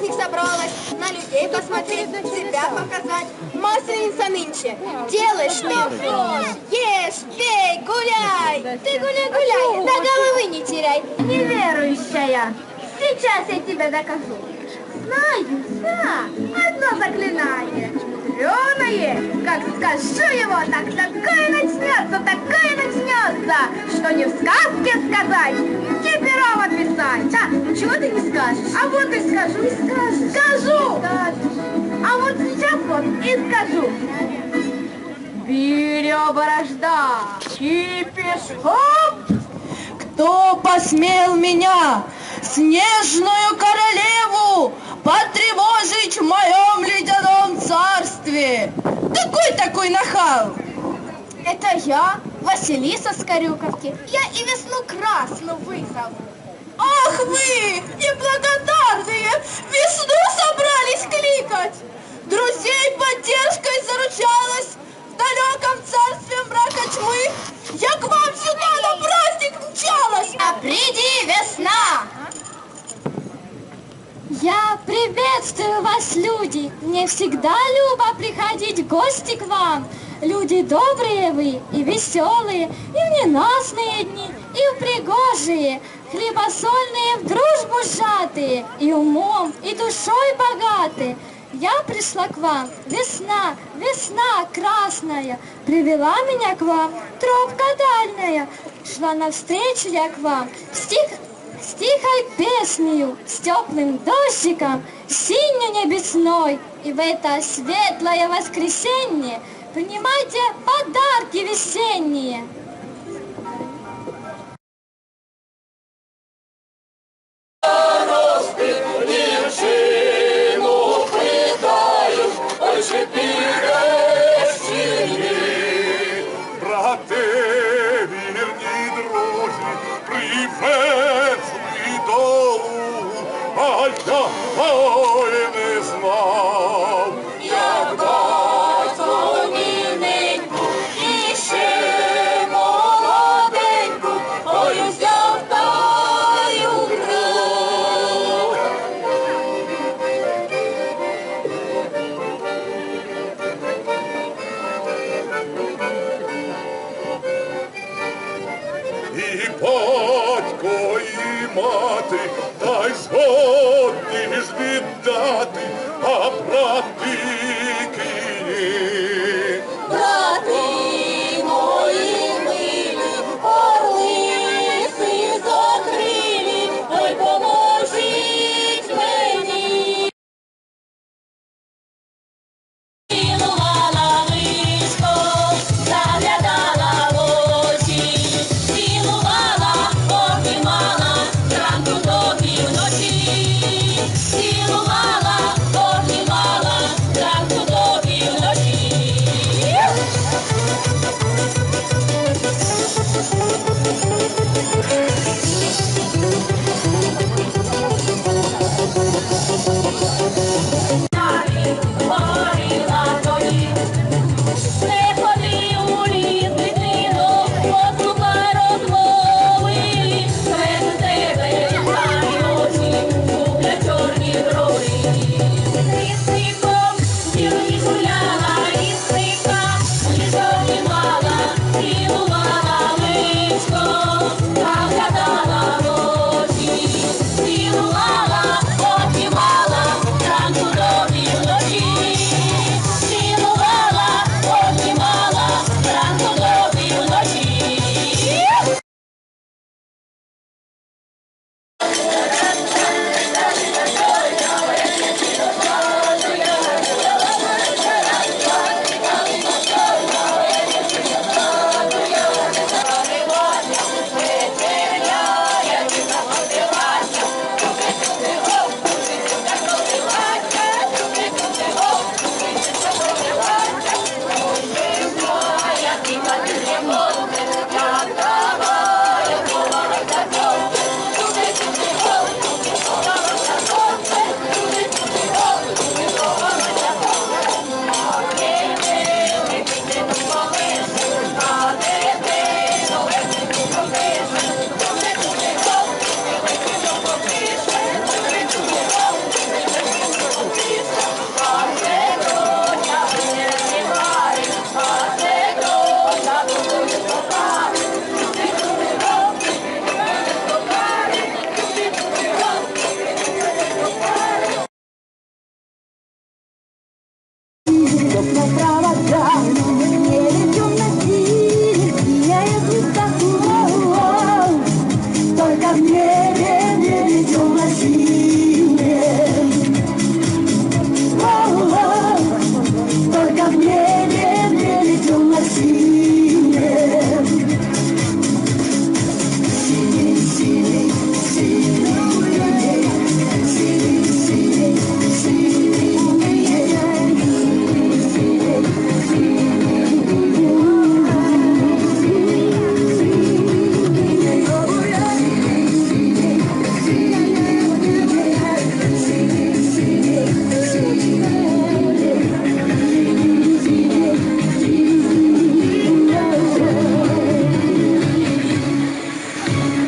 праздник собралась, на людей посмотреть, себя показать. Масленица нынче. Делай, что хочешь. Ешь, пей, гуляй. Ты гуляй, гуляй, да головы не теряй. Неверующая, сейчас я тебе докажу. Знаю я одно заклинание. Мудреное, как скажу его, так такое начнется, такое начнется, что не в сказке сказать, чего ты не скажешь? А вот и скажу, и скажу. Скажу! А вот сейчас вот и скажу. Беря борожда, кипиш, хоп! Кто посмел меня, снежную королеву, потревожить в моем ледяном царстве? Какой такой нахал? Это я, Василиса Скорюковки. Я и весну красную вызову. Ах вы, неблагодарные, весну собрались кликать! Друзей поддержкой заручалась в далеком царстве мрака тьмы. Я к вам сюда на праздник мчалась! А приди, весна! Я приветствую вас, люди! Мне всегда любо приходить в гости к вам. Люди добрые вы и веселые, и в ненастные дни, и в пригожие, хлебосольные в дружбу сжатые, и умом, и душой богаты. Я пришла к вам, весна, весна красная, привела меня к вам, тропка дальняя. Шла навстречу я к вам, стих, с тихой песнею, с теплым дождиком, синью небесной. И в это светлое воскресенье принимайте подарки весенние. Брате, вірні друзі, привезли Мати, та й згодні ж віддати, а брати